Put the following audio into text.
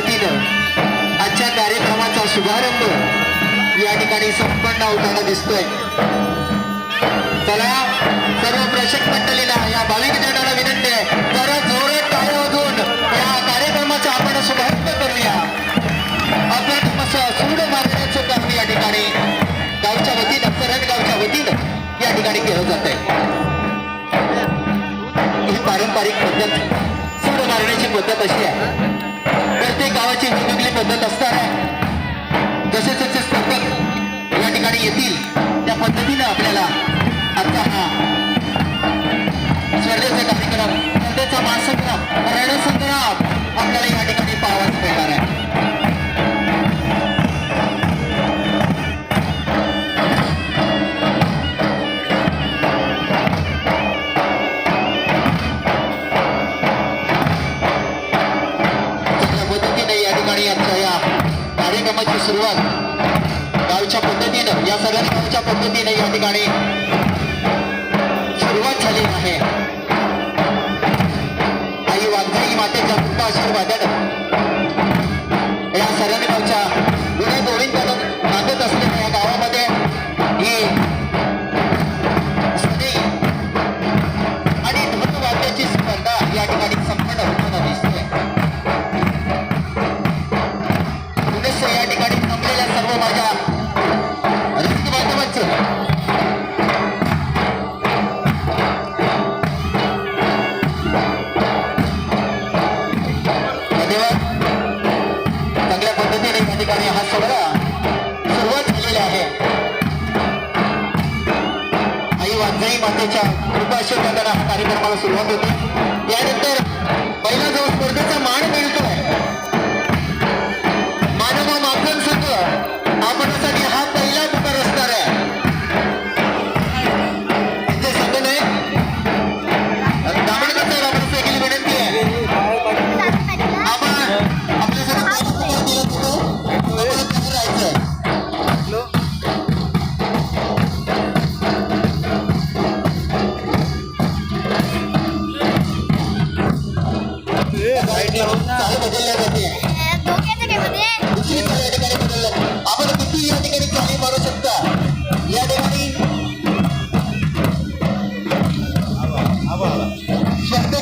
पद्धतीनं आजच्या कार्यक्रमाचा शुभारंभ या ठिकाणी संपन्न होताना दिसतोय. चला सर्व प्रेक्षक मंडळीला या भाविक जनाला विनंती आहे. जरा जोरात टाळ्या वाजवून या कार्यक्रमाचा आपण शुभारंभ करूया. आपण मस्त सूड मारण्याचं काम या ठिकाणी गावच्या वतीनं सरळ गावच्या वतीनं या ठिकाणी केलं जात आहे ही पारंपरिक पद्धत सूड मारण्याची पद्धत अशी आहे. प्रत्येक गावाची वेगवेगळी पद्धत असणार आहे. जसे जसे स्पर्धक या ठिकाणी येतील त्या पद्धतीनं आपल्याला आजचा हा स्पर्धेचा कार्यक्रम स्पर्धेचा महासंग्राम रणसंग्राम कार्यक्रमाची सुरुवात गावच्या पद्धतीनं या सगळ्या गावच्या पद्धतीनं या ठिकाणी सुरुवात झाली आहे. आई वाघजाई मातेच्या कृपा आशीर्वादानं ठिकाणी हा सोहळा सुरुवात झालेला आहे. आई वाघजाई मातेच्या कृपाशीर्वादानं हा कार्यक्रमाला सुरुवात होते. चालू बदलल्या जाते